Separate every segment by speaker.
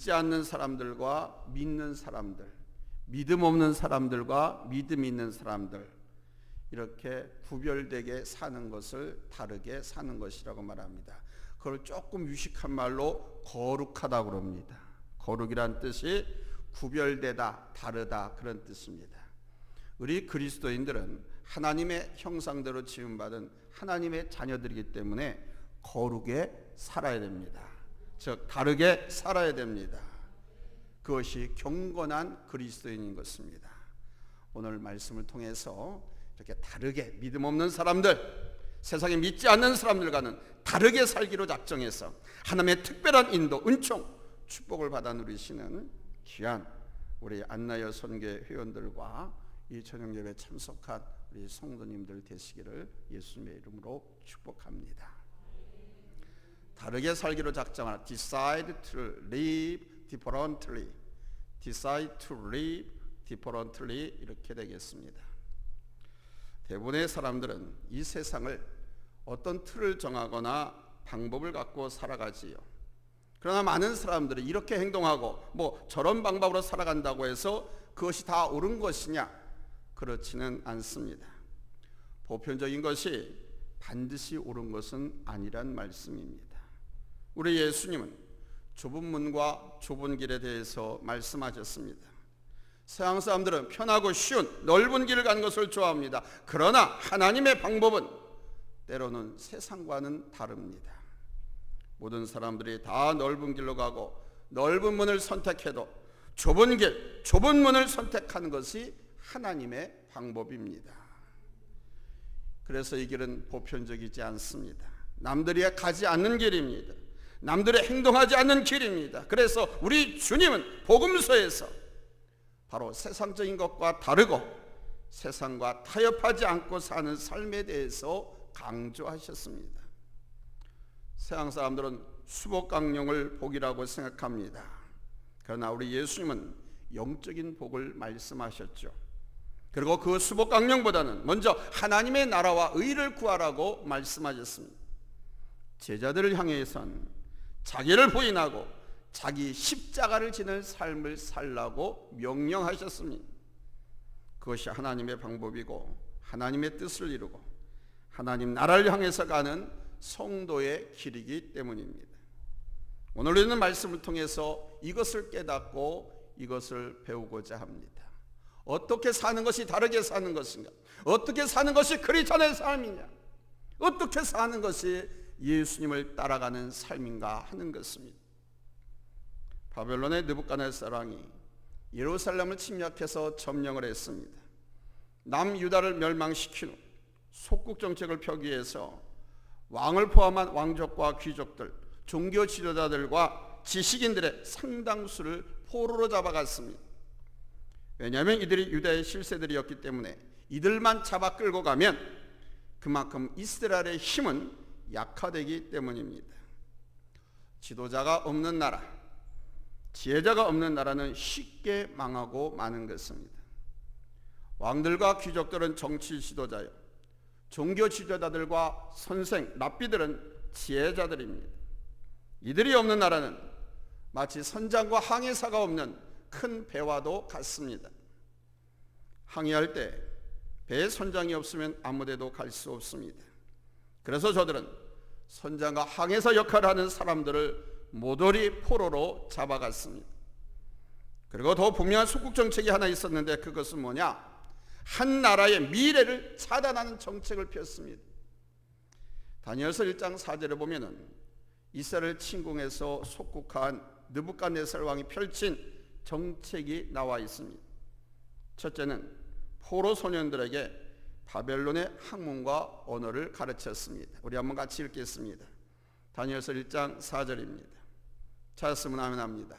Speaker 1: 믿지 않는 사람들과 믿는 사람들, 믿음 없는 사람들과 믿음 있는 사람들 이렇게 구별되게 사는 것을 다르게 사는 것이라고 말합니다. 그걸 조금 유식한 말로 거룩하다 그럽니다. 거룩이란 뜻이 구별되다, 다르다 그런 뜻입니다. 우리 그리스도인들은 하나님의 형상대로 지음받은 하나님의 자녀들이기 때문에 거룩에 살아야 됩니다. 즉 다르게 살아야 됩니다. 그것이 경건한 그리스도인인 것입니다. 오늘 말씀을 통해서 이렇게 다르게 믿음 없는 사람들, 세상에 믿지 않는 사람들과는 다르게 살기로 작정해서 하나님의 특별한 인도, 은총, 축복을 받아 누리시는 귀한 우리 안나여 선교 회원들과 이 저녁 예배 참석한 우리 성도님들 되시기를 예수님의 이름으로 축복합니다. 다르게 살기로 작정하라. Decide to live differently. Decide to live differently 이렇게 되겠습니다. 대부분의 사람들은 이 세상을 어떤 틀을 정하거나 방법을 갖고 살아가지요. 그러나 많은 사람들이 이렇게 행동하고 뭐 저런 방법으로 살아간다고 해서 그것이 다 옳은 것이냐? 그렇지는 않습니다. 보편적인 것이 반드시 옳은 것은 아니란 말씀입니다. 우리 예수님은 좁은 문과 좁은 길에 대해서 말씀하셨습니다. 서양 사람들은 편하고 쉬운 넓은 길을 가는 것을 좋아합니다. 그러나 하나님의 방법은 때로는 세상과는 다릅니다. 모든 사람들이 다 넓은 길로 가고 넓은 문을 선택해도 좁은 길, 좁은 문을 선택하는 것이 하나님의 방법입니다. 그래서 이 길은 보편적이지 않습니다. 남들이 가지 않는 길입니다. 남들이 행동하지 않는 길입니다. 그래서 우리 주님은 복음서에서 바로 세상적인 것과 다르고 세상과 타협하지 않고 사는 삶에 대해서 강조하셨습니다. 서양 사람들은 수복강령을 복이라고 생각합니다. 그러나 우리 예수님은 영적인 복을 말씀하셨죠. 그리고 그 수복강령보다는 먼저 하나님의 나라와 의를 구하라고 말씀하셨습니다. 제자들을 향해선 자기를 부인하고 자기 십자가를 지는 삶을 살라고 명령하셨습니다. 그것이 하나님의 방법이고 하나님의 뜻을 이루고 하나님 나라를 향해서 가는 성도의 길이기 때문입니다. 오늘 있는 말씀을 통해서 이것을 깨닫고 이것을 배우고자 합니다. 어떻게 사는 것이 다르게 사는 것인가? 어떻게 사는 것이 크리스천의 삶이냐? 어떻게 사는 것이 예수님을 따라가는 삶인가 하는 것입니다. 바벨론의 느부갓네살 왕이 예루살렘을 침략해서 점령을 했습니다. 남유다를 멸망시킨 후 속국 정책을 펴기 위해서 왕을 포함한 왕족과 귀족들, 종교 지도자들과 지식인들의 상당수를 포로로 잡아갔습니다. 왜냐하면 이들이 유다의 실세들이었기 때문에 이들만 잡아 끌고 가면 그만큼 이스라엘의 힘은 약화되기 때문입니다. 지도자가 없는 나라, 지혜자가 없는 나라는 쉽게 망하고 마는 것입니다. 왕들과 귀족들은 정치 지도자요. 종교 지도자들과 선생, 랍비들은 지혜자들입니다. 이들이 없는 나라는 마치 선장과 항해사가 없는 큰 배와도 같습니다. 항해할 때 배에 선장이 없으면 아무데도 갈 수 없습니다. 그래서 저들은 선장과 항해사 역할을 하는 사람들을 모조리 포로로 잡아갔습니다. 그리고 더 분명한 속국 정책이 하나 있었는데 그것은 뭐냐? 한 나라의 미래를 차단하는 정책을 폈습니다. 다니엘서 1장 4절에 보면은 이스라엘 침공해서 속국한 느부갓네살 왕이 펼친 정책이 나와 있습니다. 첫째는 포로 소년들에게 바벨론의 학문과 언어를 가르쳤습니다. 우리 한번 같이 읽겠습니다. 다니엘서 1장 4절입니다. 찾았으면 하면 합니다.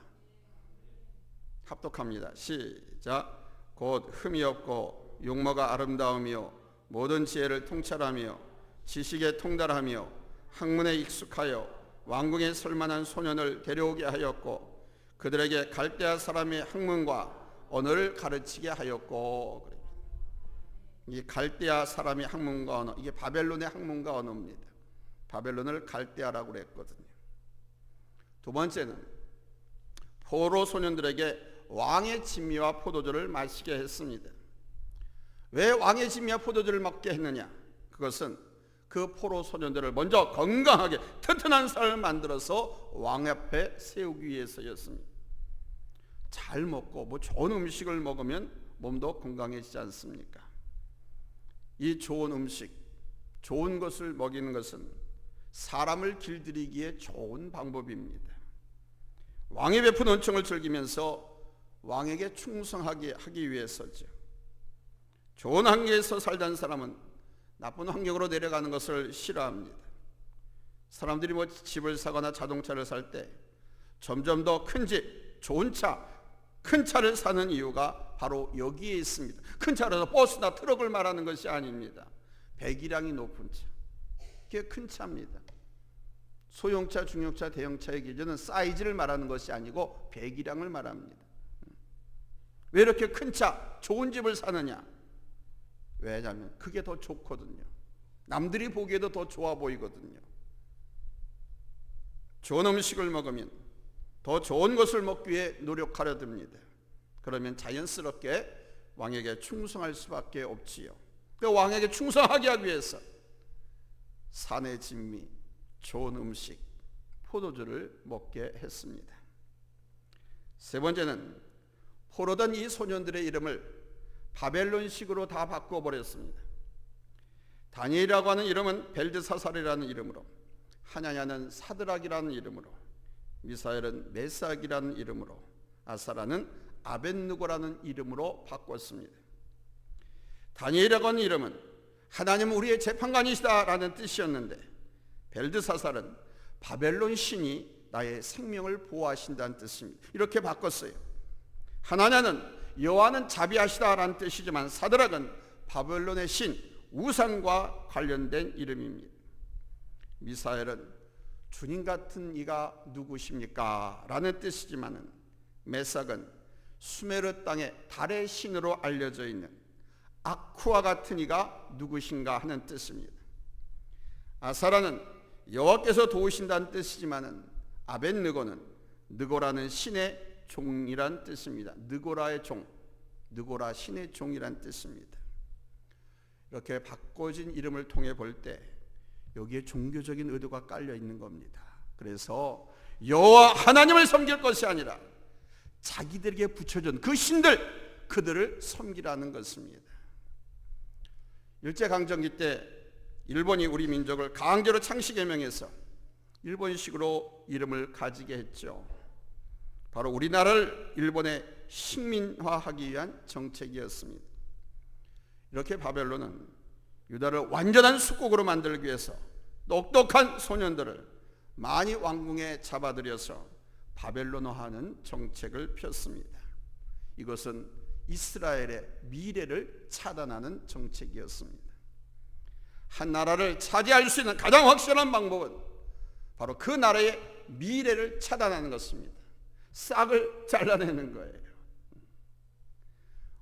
Speaker 1: 합독합니다. 시작. 곧 흠이 없고 용모가 아름다우며 모든 지혜를 통찰하며 지식에 통달하며 학문에 익숙하여 왕궁에 설만한 소년을 데려오게 하였고 그들에게 갈대아 사람의 학문과 언어를 가르치게 하였고 이 갈대아 사람의 학문과 언어 이게 바벨론의 학문과 언어입니다. 바벨론을 갈대아라고 그랬거든요. 두 번째는 포로 소년들에게 왕의 진미와 포도주를 마시게 했습니다. 왜 왕의 진미와 포도주를 먹게 했느냐? 그것은 그 포로 소년들을 먼저 건강하게 튼튼한 삶을 만들어서 왕 앞에 세우기 위해서였습니다. 잘 먹고 뭐 좋은 음식을 먹으면 몸도 건강해지지 않습니까? 이 좋은 음식, 좋은 것을 먹이는 것은 사람을 길들이기에 좋은 방법입니다. 왕의 베푼 은총을 즐기면서 왕에게 충성하게 하기 위해서죠. 좋은 환경에서 살던 사람은 나쁜 환경으로 내려가는 것을 싫어합니다. 사람들이 뭐 집을 사거나 자동차를 살 때 점점 더 큰 집, 좋은 차, 큰 차를 사는 이유가 바로 여기에 있습니다. 큰 차라서 버스나 트럭을 말하는 것이 아닙니다. 배기량이 높은 차. 그게 큰 차입니다. 소형차, 중형차, 대형차의 기준은 사이즈를 말하는 것이 아니고 배기량을 말합니다. 왜 이렇게 큰 차, 좋은 집을 사느냐? 왜냐하면 그게 더 좋거든요. 남들이 보기에도 더 좋아 보이거든요. 좋은 음식을 먹으면 더 좋은 것을 먹기 위해 노력하려 듭니다. 그러면 자연스럽게 왕에게 충성할 수밖에 없지요. 그 왕에게 충성하게 하기 위해서 산의 진미, 좋은 음식, 포도주를 먹게 했습니다. 세 번째는 포로던 이 소년들의 이름을 바벨론식으로 다 바꿔버렸습니다. 다니엘이라고 하는 이름은 벨드사살이라는 이름으로, 하냐냐는 사드락이라는 이름으로, 미사엘은 메삭이라는 이름으로, 아사라는 아벤누고라는 이름으로 바꿨습니다. 다니엘이라고 하는 이름은 하나님 우리의 재판관이시다라는 뜻이었는데 벨드사살은 바벨론 신이 나의 생명을 보호하신다는 뜻입니다. 이렇게 바꿨어요. 하나냐는 여호와는 자비하시다라는 뜻이지만 사드락은 바벨론의 신 우상과 관련된 이름입니다. 미사엘은 주님 같은 이가 누구십니까? 라는 뜻이지만은 메삭은 수메르 땅의 달의 신으로 알려져 있는 아쿠와 같은 이가 누구신가 하는 뜻입니다. 아사라는 여호와께서 도우신다는 뜻이지만은 아벤느고는 느고라는 신의 종이란 뜻입니다. 느고라의 종, 느고라 신의 종이란 뜻입니다. 이렇게 바꿔진 이름을 통해 볼 때 여기에 종교적인 의도가 깔려 있는 겁니다. 그래서 여호와 하나님을 섬길 것이 아니라 자기들에게 붙여준 그 신들 그들을 섬기라는 것입니다. 일제 강점기 때 일본이 우리 민족을 강제로 창씨 개명해서 일본식으로 이름을 가지게 했죠. 바로 우리나라를 일본의 식민화하기 위한 정책이었습니다. 이렇게 바벨론은 유다를 완전한 숙국으로 만들기 위해서 똑똑한 소년들을 많이 왕궁에 잡아들여서 바벨론화하는 정책을 폈습니다. 이것은 이스라엘의 미래를 차단하는 정책이었습니다. 한 나라를 차지할 수 있는 가장 확실한 방법은 바로 그 나라의 미래를 차단하는 것입니다. 싹을 잘라내는 거예요.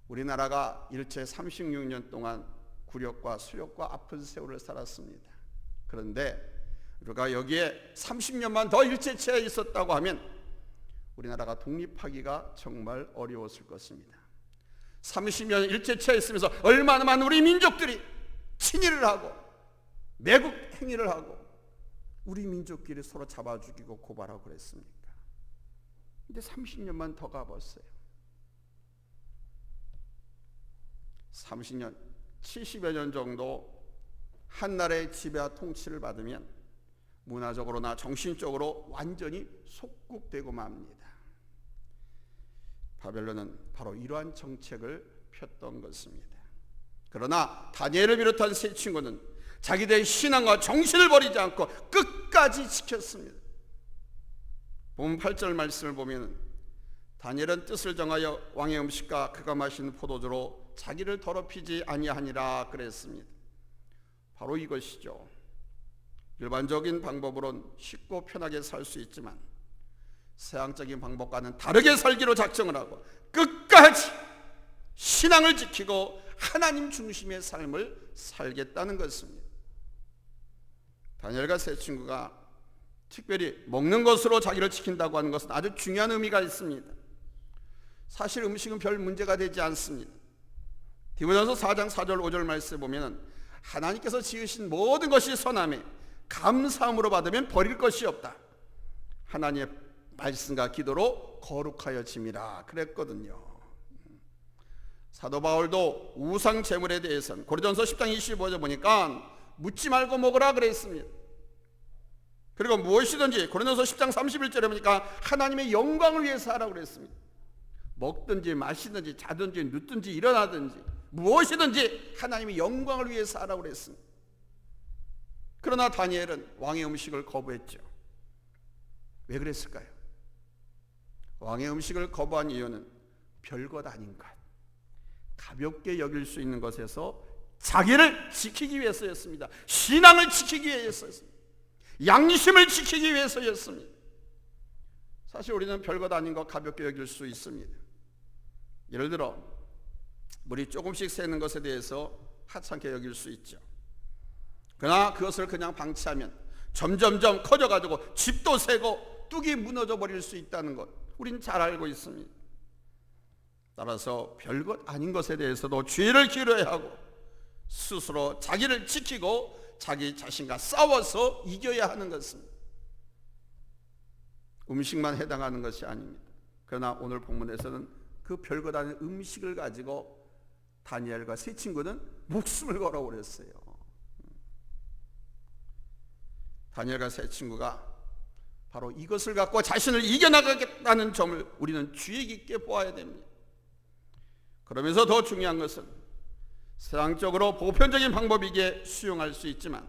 Speaker 1: 우리나라가 일제 36년 동안 굴욕과 수욕과 아픈 세월을 살았습니다. 그런데 우리가 여기에 30년만 더 일제체에 있었다고 하면 우리나라가 독립하기가 정말 어려웠을 것입니다. 30년 일제체에 있으면서 얼마나 많은 우리 민족들이 친일을 하고 매국 행위를 하고 우리 민족끼리 서로 잡아 죽이고 고발하고 그랬습니까? 근데 30년만 더 가봤어요. 30년, 70여 년 정도 한 나라의 지배와 통치를 받으면 문화적으로나 정신적으로 완전히 속국되고 맙니다. 바벨론은 바로 이러한 정책을 폈던 것입니다. 그러나 다니엘을 비롯한 세 친구는 자기들의 신앙과 정신을 버리지 않고 끝까지 지켰습니다. 본 8절 말씀을 보면 다니엘은 뜻을 정하여 왕의 음식과 그가 마시는 포도주로 자기를 더럽히지 아니하니라 그랬습니다. 바로 이것이죠. 일반적인 방법으로는 쉽고 편하게 살 수 있지만 서양적인 방법과는 다르게 살기로 작정을 하고 끝까지 신앙을 지키고 하나님 중심의 삶을 살겠다는 것입니다. 다니엘과 세 친구가 특별히 먹는 것으로 자기를 지킨다고 하는 것은 아주 중요한 의미가 있습니다. 사실 음식은 별 문제가 되지 않습니다. 디모전서 4장 4절 5절 말씀에 보면 하나님께서 지으신 모든 것이 선함에 감사함으로 받으면 버릴 것이 없다. 하나님의 말씀과 기도로 거룩하여 짐이라 그랬거든요. 사도 바울도 우상 제물에 대해서는 고린도전서 10장 25절 보니까 묻지 말고 먹으라 그랬습니다. 그리고 무엇이든지 고린도서 10장 31절에 보니까 하나님의 영광을 위해서 하라고 그랬습니다. 먹든지 마시든지 자든지 눕든지 일어나든지 무엇이든지 하나님의 영광을 위해서 하라고 그랬습니다. 그러나 다니엘은 왕의 음식을 거부했죠. 왜 그랬을까요? 왕의 음식을 거부한 이유는 별것 아닌 것, 가볍게 여길 수 있는 것에서 자기를 지키기 위해서였습니다. 신앙을 지키기 위해서였습니다. 양심을 지키기 위해서였습니다. 사실 우리는 별것 아닌 것 가볍게 여길 수 있습니다. 예를 들어 물이 조금씩 새는 것에 대해서 하찮게 여길 수 있죠. 그러나 그것을 그냥 방치하면 점점점 커져가지고 집도 새고 뚝이 무너져 버릴 수 있다는 것 우리는 잘 알고 있습니다. 따라서 별것 아닌 것에 대해서도 주의를 기울여야 하고 스스로 자기를 지키고 자기 자신과 싸워서 이겨야 하는 것입니다. 음식만 해당하는 것이 아닙니다. 그러나 오늘 본문에서는 그 별것 아닌 음식을 가지고 다니엘과 세 친구는 목숨을 걸어 버렸어요. 다니엘과 세 친구가 바로 이것을 갖고 자신을 이겨나가겠다는 점을 우리는 주의 깊게 보아야 됩니다. 그러면서 더 중요한 것은 세상적으로 보편적인 방법이기에 수용할 수 있지만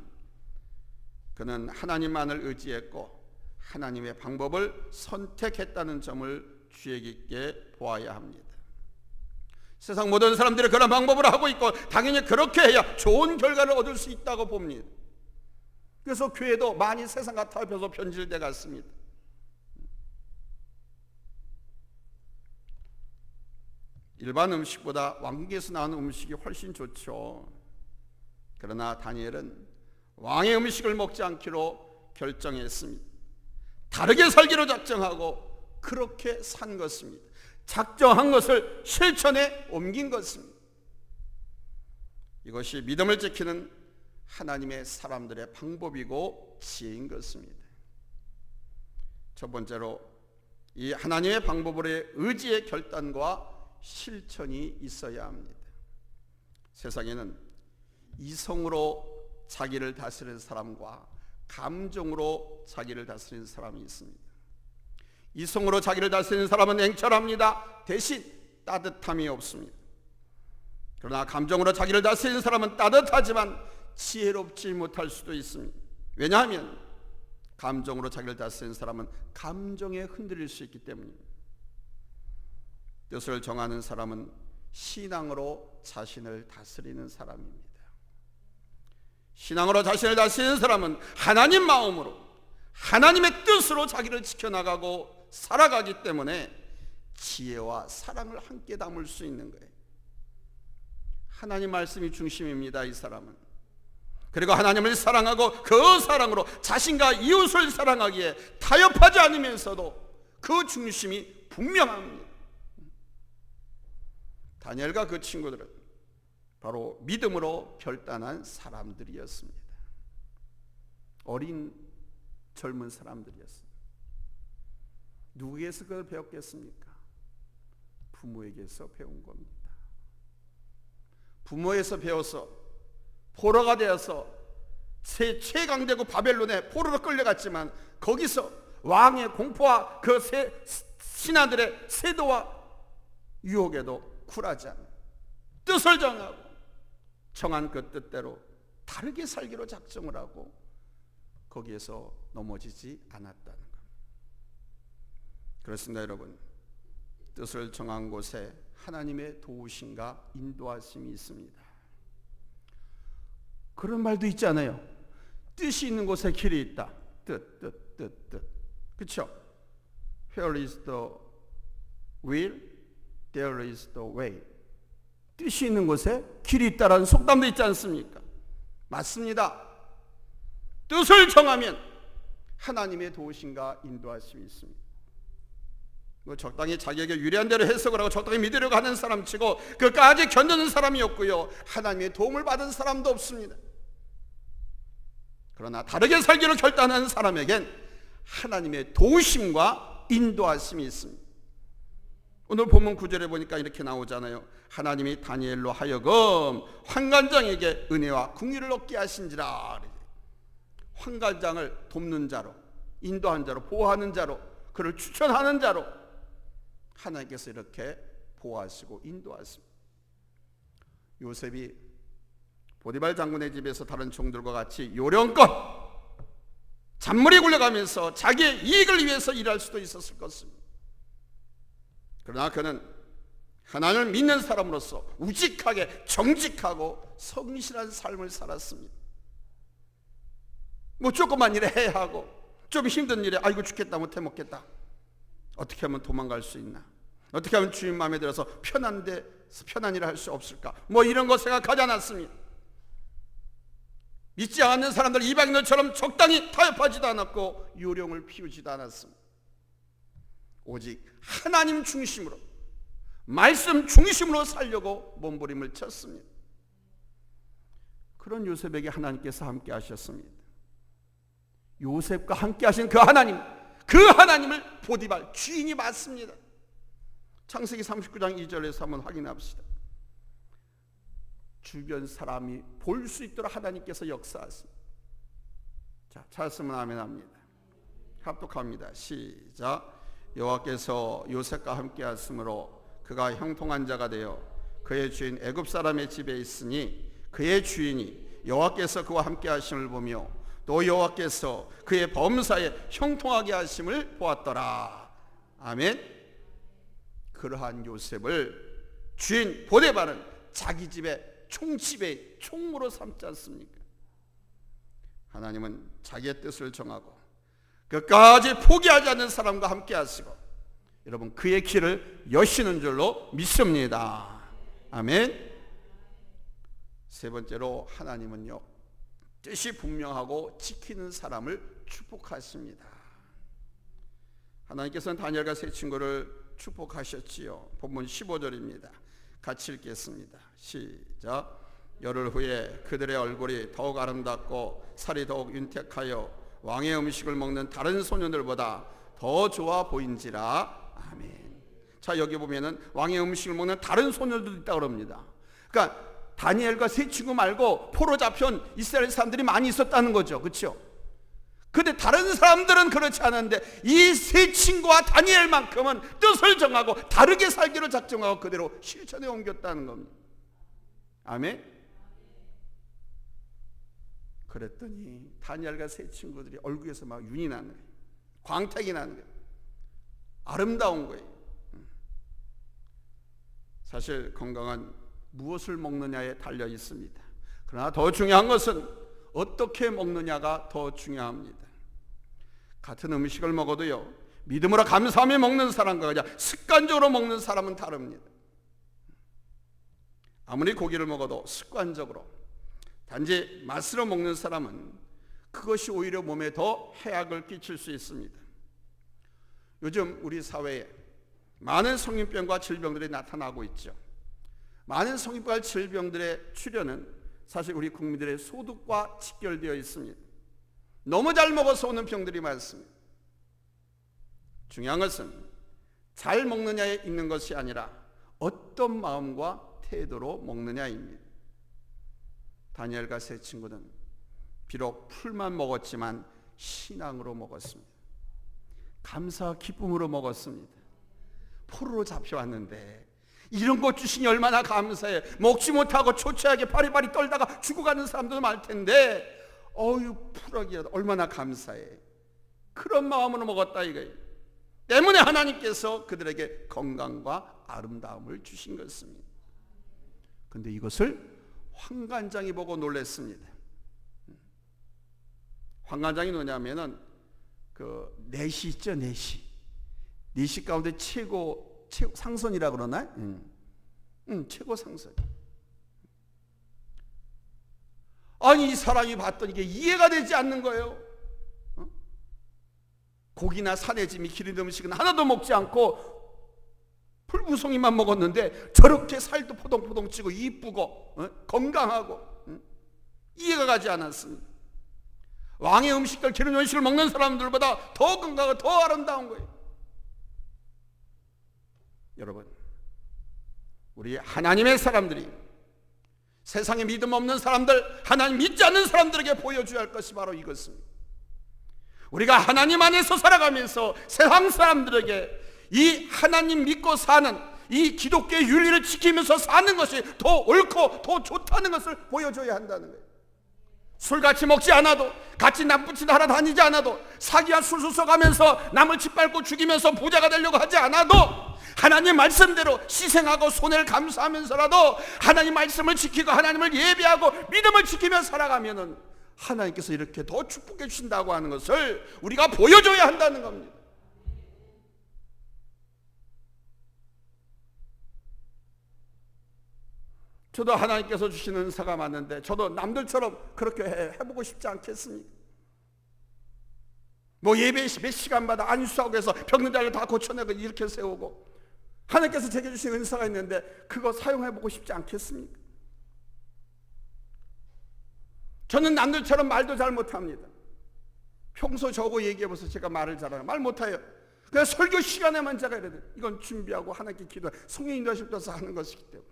Speaker 1: 그는 하나님만을 의지했고 하나님의 방법을 선택했다는 점을 주의 깊게 보아야 합니다. 세상 모든 사람들이 그런 방법을 하고 있고 당연히 그렇게 해야 좋은 결과를 얻을 수 있다고 봅니다. 그래서 교회도 많이 세상과 타협해서 변질돼 갔습니다. 일반 음식보다 왕국에서 나오는 음식이 훨씬 좋죠. 그러나 다니엘은 왕의 음식을 먹지 않기로 결정했습니다. 다르게 살기로 작정하고 그렇게 산 것입니다. 작정한 것을 실천에 옮긴 것입니다. 이것이 믿음을 지키는 하나님의 사람들의 방법이고 지혜인 것입니다. 첫 번째로 이 하나님의 방법으로의 의지의 결단과 실천이 있어야 합니다. 세상에는 이성으로 자기를 다스리는 사람과 감정으로 자기를 다스리는 사람이 있습니다. 이성으로 자기를 다스리는 사람은 냉철합니다. 대신 따뜻함이 없습니다. 그러나 감정으로 자기를 다스리는 사람은 따뜻하지만 지혜롭지 못할 수도 있습니다. 왜냐하면 감정으로 자기를 다스리는 사람은 감정에 흔들릴 수 있기 때문입니다. 뜻을 정하는 사람은 신앙으로 자신을 다스리는 사람입니다. 신앙으로 자신을 다스리는 사람은 하나님 마음으로 하나님의 뜻으로 자기를 지켜나가고 살아가기 때문에 지혜와 사랑을 함께 담을 수 있는 거예요. 하나님 말씀이 중심입니다, 이 사람은. 그리고 하나님을 사랑하고 그 사랑으로 자신과 이웃을 사랑하기에 타협하지 않으면서도 그 중심이 분명합니다. 다니엘과 그 친구들은 바로 믿음으로 결단한 사람들이었습니다. 어린 젊은 사람들이었습니다. 누구에서 그걸 배웠겠습니까? 부모에게서 배운 겁니다. 부모에서 배워서 포로가 되어서 최강대국 바벨론에 포로로 끌려갔지만 거기서 왕의 공포와 그 신하들의 세도와 유혹에도 쿨하지 않는 뜻을 정하고 정한 그 뜻대로 다르게 살기로 작정을 하고 거기에서 넘어지지 않았다는 것. 그렇습니다, 여러분. 뜻을 정한 곳에 하나님의 도우심과 인도하심이 있습니다. 그런 말도 있잖아요. 뜻이 있는 곳에 길이 있다. 뜻, 뜻, 뜻, 뜻. 그렇죠? Where is the will? There is the way. 뜻이 있는 곳에 길이 있다라는 속담도 있지 않습니까? 맞습니다. 뜻을 정하면 하나님의 도우심과 인도하심이 있습니다. 뭐 적당히 자기에게 유리한 대로 해석을 하고 적당히 믿으려고 하는 사람 치고 그까지 견디는 사람이 없고요. 하나님의 도움을 받은 사람도 없습니다. 그러나 다르게 살기로 결단한 사람에겐 하나님의 도우심과 인도하심이 있습니다. 오늘 본문 구절에 보니까 이렇게 나오잖아요. 하나님이 다니엘로 하여금 환관장에게 은혜와 궁유를 얻게 하신지라. 환관장을 돕는 자로, 인도한 자로, 보호하는 자로, 그를 추천하는 자로 하나님께서 이렇게 보호하시고 인도하십니다. 요셉이 보디발 장군의 집에서 다른 종들과 같이 요령껏 잔머리 굴려가면서 자기의 이익을 위해서 일할 수도 있었을 것입니다. 그러나 그는 하나님을 믿는 사람으로서 우직하게 정직하고 성실한 삶을 살았습니다. 뭐 조금만 일에 해야 하고 좀 힘든 일에 아이고 죽겠다 못해 먹겠다. 어떻게 하면 도망갈 수 있나? 어떻게 하면 주인 마음에 들어서 편한데 편한 일을 할 수 없을까? 뭐 이런 거 생각하지 않았습니다. 믿지 않는 사람들 이방인들처럼 적당히 타협하지도 않았고 요령을 피우지도 않았습니다. 오직 하나님 중심으로 말씀 중심으로 살려고 몸부림을 쳤습니다. 그런 요셉에게 하나님께서 함께 하셨습니다. 요셉과 함께 하신 그 하나님, 그 하나님을 보디발 주인이 맞습니다. 창세기 39장 2절에서 한번 확인합시다. 주변 사람이 볼 수 있도록 하나님께서 역사하십니다. 자, 찾았으면 아멘 합니다. 합독합니다. 시작. 여호와께서 요셉과 함께 하심으로 그가 형통한 자가 되어 그의 주인 애굽 사람의 집에 있으니 그의 주인이 여호와께서 그와 함께 하심을 보며 또 여호와께서 그의 범사에 형통하게 하심을 보았더라. 아멘. 그러한 요셉을 주인 보데바는 자기 집에 총집의 총무로 삼지 않습니까? 하나님은 자기의 뜻을 정하고 끝까지 포기하지 않는 사람과 함께 하시고 여러분 그의 길을 여시는 줄로 믿습니다. 아멘. 세 번째로 하나님은요 뜻이 분명하고 지키는 사람을 축복하십니다. 하나님께서는 다니엘과 세 친구를 축복하셨지요. 본문 15절입니다. 같이 읽겠습니다. 시작. 열흘 후에 그들의 얼굴이 더욱 아름답고 살이 더욱 윤택하여 왕의 음식을 먹는 다른 소년들보다 더 좋아 보인지라. 아멘. 자, 여기 보면은 왕의 음식을 먹는 다른 소년들도 있다 그럽니다. 그러니까 다니엘과 세 친구 말고 포로 잡혀온 이스라엘 사람들이 많이 있었다는 거죠. 그렇죠? 근데 다른 사람들은 그렇지 않은데 이 세 친구와 다니엘만큼은 뜻을 정하고 다르게 살기로 작정하고 그대로 실천에 옮겼다는 겁니다. 아멘. 그랬더니 다니엘과 세 친구들이 얼굴에서 막 윤이 나는 거예요. 광택이 나는 거예요. 아름다운 거예요. 음. 사실 건강한 무엇을 먹느냐에 달려 있습니다. 그러나 더 중요한 것은 어떻게 먹느냐가 더 중요합니다. 같은 음식을 먹어도요, 믿음으로 감사하며 먹는 사람과 그냥 습관적으로 먹는 사람은 다릅니다. 아무리 고기를 먹어도 습관적으로 단지 맛으로 먹는 사람은 그것이 오히려 몸에 더 해악을 끼칠 수 있습니다. 요즘 우리 사회에 많은 성인병과 질병들이 나타나고 있죠. 많은 성인병 질병들의 출현은 사실 우리 국민들의 소득과 직결되어 있습니다. 너무 잘 먹어서 오는 병들이 많습니다. 중요한 것은 잘 먹느냐에 있는 것이 아니라 어떤 마음과 태도로 먹느냐입니다. 다니엘과 세 친구는 비록 풀만 먹었지만 신앙으로 먹었습니다. 감사 기쁨으로 먹었습니다. 포로로 잡혀왔는데 이런 것 주시니 얼마나 감사해. 먹지 못하고 초췌하게 파리파리 떨다가 죽어가는 사람들도 많을 텐데, 어유 풀어기라도 얼마나 감사해. 그런 마음으로 먹었다 이거예요. 때문에 하나님께서 그들에게 건강과 아름다움을 주신 것입니다. 근데 이것을 황관장이 보고 놀랐습니다. 황관장이 뭐냐면은 그 내시 있죠 내시. 내시 가운데 최고 최고 상선이라 그러나? 응. 응, 최고 상선. 아니 이 사람이 봤더니 이게 이해가 되지 않는 거예요. 어? 고기나 산의 짐이 기름 음식은 하나도 먹지 않고 풀무송이만 먹었는데 저렇게 살도 포동포동 찌고 이쁘고 어? 건강하고 응? 이해가 가지 않았습니다. 왕의 음식들 기름 음식을 먹는 사람들보다 더 건강하고 더 아름다운 거예요. 여러분, 우리 하나님의 사람들이 세상에 믿음 없는 사람들, 하나님 믿지 않는 사람들에게 보여줘야 할 것이 바로 이것입니다. 우리가 하나님 안에서 살아가면서 세상 사람들에게 이 하나님 믿고 사는 이 기독교의 윤리를 지키면서 사는 것이 더 옳고 더 좋다는 것을 보여줘야 한다는 거예요. 술 같이 먹지 않아도 같이 나쁜 짓 하러 다니지 않아도 사기와 술수 써가면서 남을 짓밟고 죽이면서 부자가 되려고 하지 않아도 하나님 말씀대로 희생하고 손해를 감수하면서라도 하나님 말씀을 지키고 하나님을 예배하고 믿음을 지키며 살아가면은 하나님께서 이렇게 더 축복해 주신다고 하는 것을 우리가 보여줘야 한다는 겁니다. 저도 하나님께서 주시는 은사가 많은데 저도 남들처럼 그렇게 해, 해보고 싶지 않겠습니까? 뭐 예배 몇 시간마다 안수하고 해서 병든 자를 다 고쳐내고 이렇게 세우고 하나님께서 제게 주신 은사가 있는데 그거 사용해보고 싶지 않겠습니까? 저는 남들처럼 말도 잘 못합니다. 평소 저거 얘기해보세요. 제가 말을 잘하는 말 못해요. 그냥 설교 시간에만 제가 이래야 돼. 이건 준비하고 하나님께 기도 성령 인도하실 때서 하는 것이기 때문에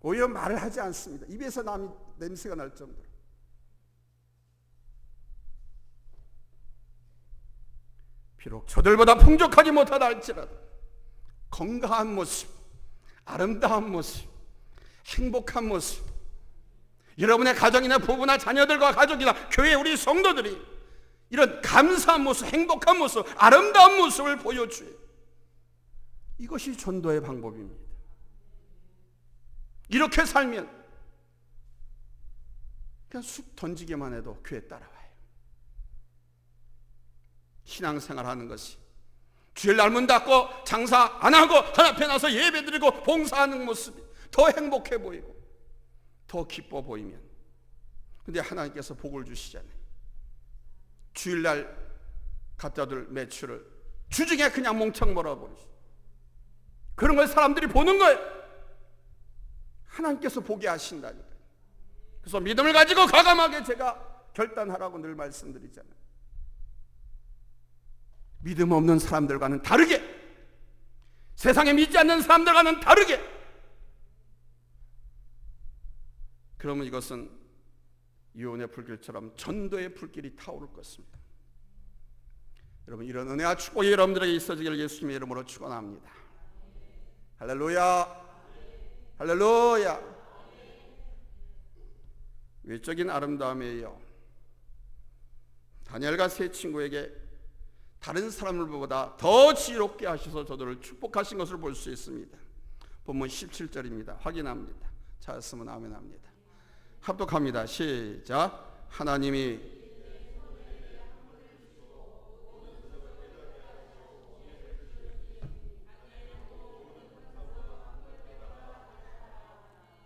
Speaker 1: 오히려 말을 하지 않습니다. 입에서 남이 냄새가 날 정도로. 비록 저들보다 풍족하지 못하다 할지라도 건강한 모습, 아름다운 모습, 행복한 모습, 여러분의 가정이나 부부나 자녀들과 가족이나 교회 우리 성도들이 이런 감사한 모습, 행복한 모습, 아름다운 모습을 보여줘요. 이것이 전도의 방법입니다. 이렇게 살면 그냥 쑥 던지기만 해도 교회 따라와요. 신앙생활 하는 것이 주일날 문 닫고 장사 안 하고 하나 앞에 나서 예배 드리고 봉사하는 모습이 더 행복해 보이고 더 기뻐 보이면 근데 하나님께서 복을 주시잖아요. 주일날 갖다들 매출을 주중에 그냥 몽창 몰아버리시 그런 걸 사람들이 보는 거예요. 하나님께서 보게 하신다니까요. 그래서 믿음을 가지고 과감하게 제가 결단하라고 늘 말씀드리잖아요. 믿음 없는 사람들과는 다르게 세상에 믿지 않는 사람들과는 다르게 그러면 이것은 유언의 불길처럼 전도의 불길이 타오를 것입니다. 여러분 이런 은혜와 축복이 여러분들에게 있어지기를 예수님의 이름으로 축원합니다. 할렐루야. 할렐루야. 외적인 아름다움에 이어 다니엘과 세 친구에게 다른 사람들보다 더 지혜롭게 하셔서 저들을 축복하신 것을 볼 수 있습니다. 본문 17절입니다. 확인합니다. 찾았으면 아멘합니다. 합독합니다. 시작. 하나님이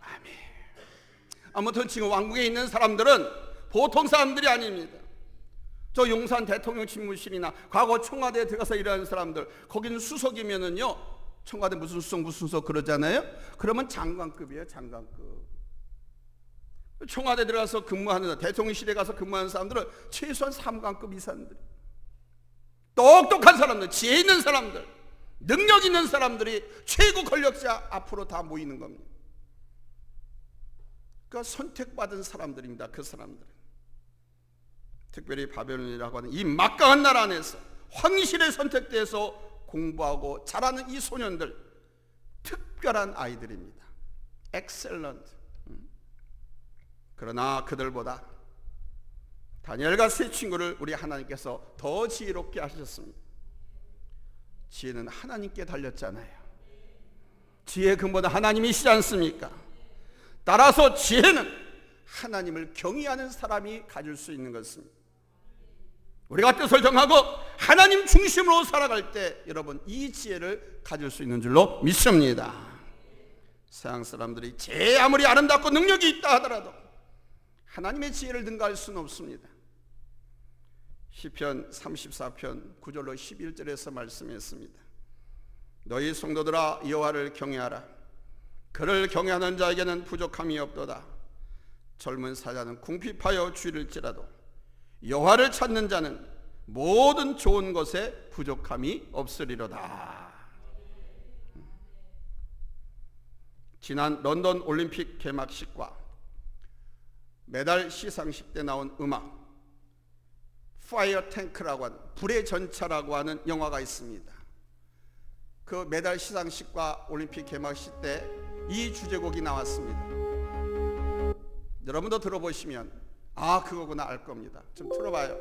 Speaker 1: 아멘. 아무튼 지금 왕국에 있는 사람들은 보통 사람들이 아닙니다. 저 용산 대통령 집무실이나 과거 청와대에 들어가서 일하는 사람들 거기는 수석이면은요 청와대 무슨 수석 무슨 수석 그러잖아요? 그러면 장관급이에요 장관급. 청와대 들어가서 근무하는 대통령실에 가서 근무하는 사람들은 최소한 3관급 이상들 똑똑한 사람들 지혜 있는 사람들 능력 있는 사람들이 최고 권력자 앞으로 다 모이는 겁니다. 그러니까 선택받은 사람들입니다 그 사람들은 특별히 바벨론이라고 하는 이 막강한 나라 안에서 황실에 선택돼서 공부하고 자라는 이 소년들 특별한 아이들입니다. 엑셀런트. 음. 그러나 그들보다 다니엘과 세 친구를 우리 하나님께서 더 지혜롭게 하셨습니다. 지혜는 하나님께 달렸잖아요. 지혜의 근본은 하나님이시지 않습니까? 따라서 지혜는 하나님을 경외하는 사람이 가질 수 있는 것입니다. 우리가 뜻을 정하고 하나님 중심으로 살아갈 때 여러분 이 지혜를 가질 수 있는 줄로 믿습니다. 세상 사람들이 제 아무리 아름답고 능력이 있다 하더라도 하나님의 지혜를 능가할 수는 없습니다. 시편 34편 9절로 11절에서 말씀했습니다. 너희 성도들아 여호와를 경외하라. 그를 경외하는 자에게는 부족함이 없도다. 젊은 사자는 궁핍하여 주일지라도 여호와를 찾는 자는 모든 좋은 것에 부족함이 없으리로다. 지난 런던 올림픽 개막식과 메달 시상식 때 나온 음악 파이어 탱크라고 하는 불의 전차라고 하는 영화가 있습니다. 그 메달 시상식과 올림픽 개막식 때 이 주제곡이 나왔습니다. 여러분도 들어보시면 아 그거구나 알 겁니다. 좀 틀어봐요.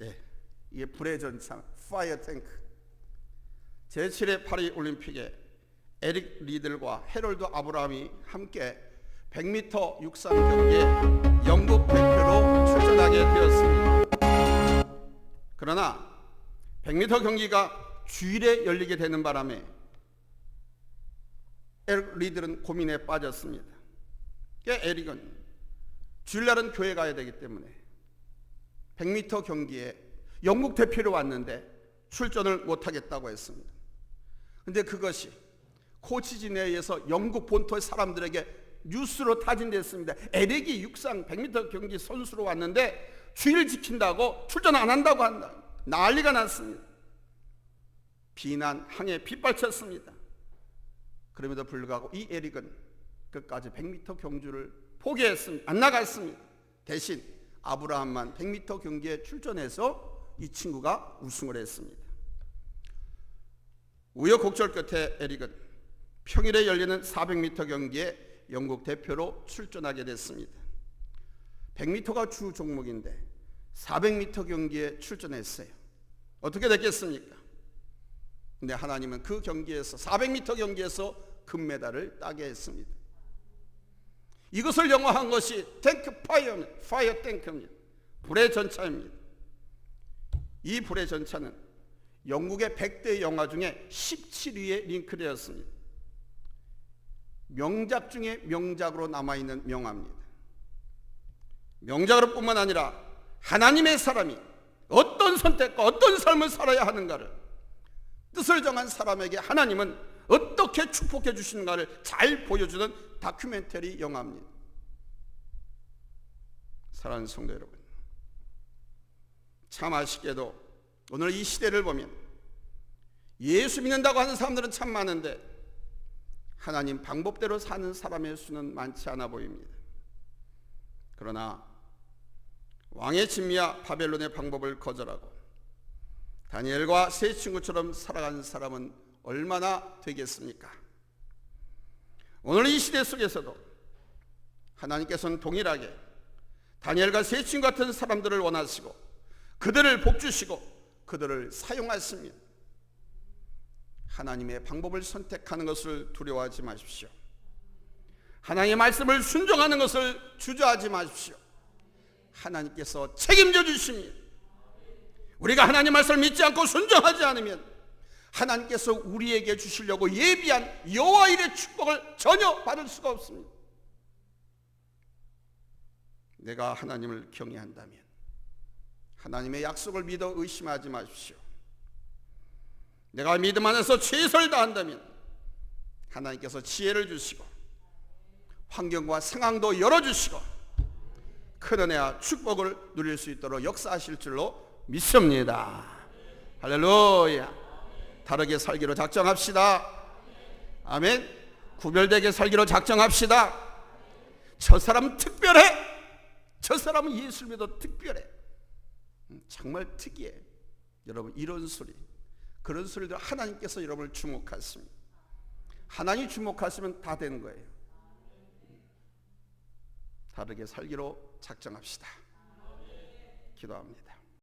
Speaker 1: 예, 이게 불의 전차, 파이어 탱크. 제7회 파리 올림픽에 에릭 리들과 헤럴드 아브라함이 함께 100m 육상 경기에 영국 대표로 출전하게 되었습니다. 그러나 100m 경기가 주일에 열리게 되는 바람에 에릭 리들은 고민에 빠졌습니다. 에릭은 주일날은 교회 가야 되기 때문에 100m 경기에 영국 대표로 왔는데 출전을 못하겠다고 했습니다. 근데 그것이 코치진에 의해서 영국 본토의 사람들에게 뉴스로 타진됐습니다. 에릭이 육상 100m 경기 선수로 왔는데 주의를 지킨다고 출전 안 한다고 한다. 난리가 났습니다. 비난, 항해 빗발쳤습니다. 그럼에도 불구하고 이 에릭은 끝까지 100m 경주를 포기했습니다. 안 나갔습니다. 대신 아브라함만 100m 경기에 출전해서 이 친구가 우승을 했습니다. 우여곡절 끝에 에릭은 평일에 열리는 400m 경기에 영국 대표로 출전하게 됐습니다. 100m가 주 종목인데 400m 경기에 출전했어요. 어떻게 됐겠습니까? 근데 하나님은 그 경기에서 400m 경기에서 금메달을 따게 했습니다. 이것을 영화한 것이 탱크 파이어, 파이어 탱크입니다. 불의 전차입니다. 이 불의 전차는 영국의 100대 영화 중에 17위에 링크되었습니다. 명작 중에 명작으로 남아있는 명화입니다. 명작으로 뿐만 아니라 하나님의 사람이 어떤 선택과 어떤 삶을 살아야 하는가를 뜻을 정한 사람에게 하나님은 어떻게 축복해 주시는가를 잘 보여주는 다큐멘터리 영화입니다. 사랑하는 성도 여러분, 참 아쉽게도 오늘 이 시대를 보면 예수 믿는다고 하는 사람들은 참 많은데 하나님 방법대로 사는 사람의 수는 많지 않아 보입니다. 그러나 왕의 진미와 바벨론의 방법을 거절하고 다니엘과 세 친구처럼 살아가는 사람은 얼마나 되겠습니까? 오늘 이 시대 속에서도 하나님께서는 동일하게 다니엘과 세 친구 같은 사람들을 원하시고 그들을 복주시고 그들을 사용하십니다. 하나님의 방법을 선택하는 것을 두려워하지 마십시오. 하나님의 말씀을 순종하는 것을 주저하지 마십시오. 하나님께서 책임져 주십니다. 우리가 하나님 말씀을 믿지 않고 순종하지 않으면 하나님께서 우리에게 주시려고 예비한 여호와 일의 축복을 전혀 받을 수가 없습니다. 내가 하나님을 경외한다면 하나님의 약속을 믿어 의심하지 마십시오. 내가 믿음 안에서 최선을 다한다면 하나님께서 지혜를 주시고 환경과 상황도 열어주시고 큰 은혜와 축복을 누릴 수 있도록 역사하실 줄로 믿습니다. 할렐루야. 다르게 살기로 작정합시다. 아멘. 구별되게 살기로 작정합시다. 저 사람 특별해. 저 사람은 예수를 믿어 특별해. 음, 정말 특이해. 여러분 이런 소리 그런 소리들 하나님께서 여러분을 주목하십니다. 하나님 주목하시면 다 되는 거예요. 다르게 살기로 작정합시다. 기도합니다.